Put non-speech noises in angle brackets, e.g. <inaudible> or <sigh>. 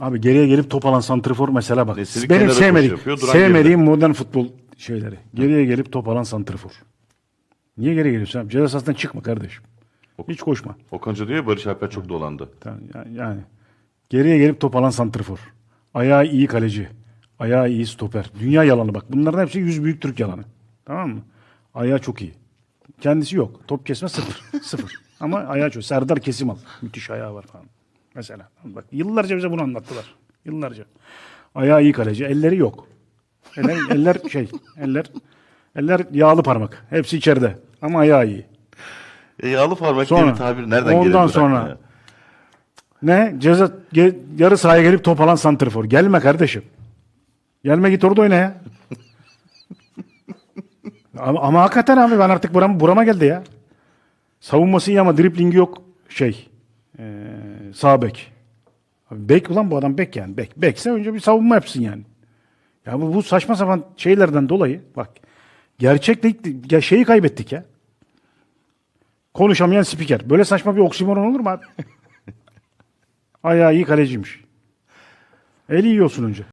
Abi geriye gelip top alan santrifor mesela bak. Nesiri benim kenara koşu yapıyor, duran sevmediğim modern futbol şeyleri. Geriye gelip top alan santrifor. Niye geriye geliyorsun abi? Ceza sahasından çıkma kardeşim. Hiç koşma. Okanca diyor ya Barış Alper çok dolandı. Tamam, ya- Yani geriye gelip top alan santrifor. Ayağı iyi kaleci. Ayağı iyi stoper. Dünya yalanı bak. Bunların hepsi yüz büyük Türk yalanı. Tamam mı? Ayağı çok iyi. Kendisi yok. Top kesme sıfır. <laughs> sıfır. Ama ayağı çok. Serdar Kesimal. Müthiş ayağı var falan. Mesela. Bak yıllarca bize bunu anlattılar. Yıllarca. Ayağı iyi kaleci. Elleri yok. Eller, <laughs> eller şey. Eller eller yağlı parmak. Hepsi içeride. Ama ayağı iyi. E, yağlı parmak diye Sonra, bir tabir nereden ondan geliyor? bırak sonra ya? Ne? Ceza ge- yarı sahaya gelip top alan santrfor. Gelme kardeşim. Gelme git orada oyna ya. <laughs> ama, ama hakikaten abi ben artık buram, burama geldi ya. Savunması iyi ama driplingi yok şey. Ee, sağ bek. Bek ulan bu adam bek yani. Bek. Bekse önce bir savunma yapsın yani. Ya bu, bu saçma sapan şeylerden dolayı bak gerçeklik ya şeyi kaybettik ya. Konuşamayan spiker. Böyle saçma bir oksimoron olur mu abi? <laughs> Ayağı iyi kaleciymiş. Eli iyi olsun önce.